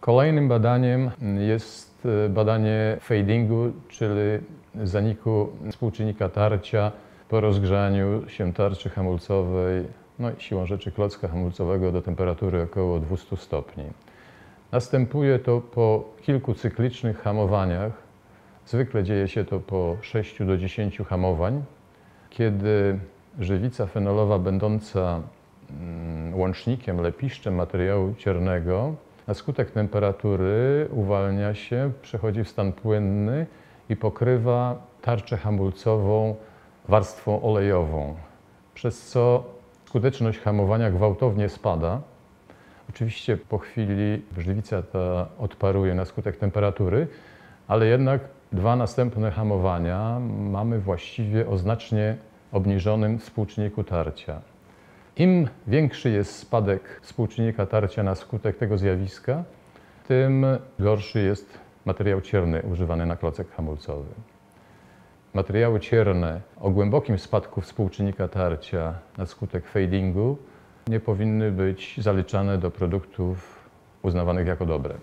Kolejnym badaniem jest e, badanie fadingu, czyli zaniku współczynnika tarcia po rozgrzaniu się tarczy hamulcowej, no i siłą rzeczy klocka hamulcowego do temperatury około 200 stopni. Następuje to po kilku cyklicznych hamowaniach. Zwykle dzieje się to po 6 do 10 hamowań, kiedy żywica fenolowa będąca mm, łącznikiem, lepiszczem materiału ciernego na skutek temperatury uwalnia się, przechodzi w stan płynny i pokrywa tarczę hamulcową warstwą olejową, przez co skuteczność hamowania gwałtownie spada. Oczywiście po chwili żywica ta odparuje na skutek temperatury, ale jednak dwa następne hamowania mamy właściwie o znacznie obniżonym współczynniku tarcia. Im większy jest spadek współczynnika tarcia na skutek tego zjawiska, tym gorszy jest materiał cierny używany na klocek hamulcowy. Materiały cierne o głębokim spadku współczynnika tarcia na skutek fadingu nie powinny być zaliczane do produktów uznawanych jako dobre.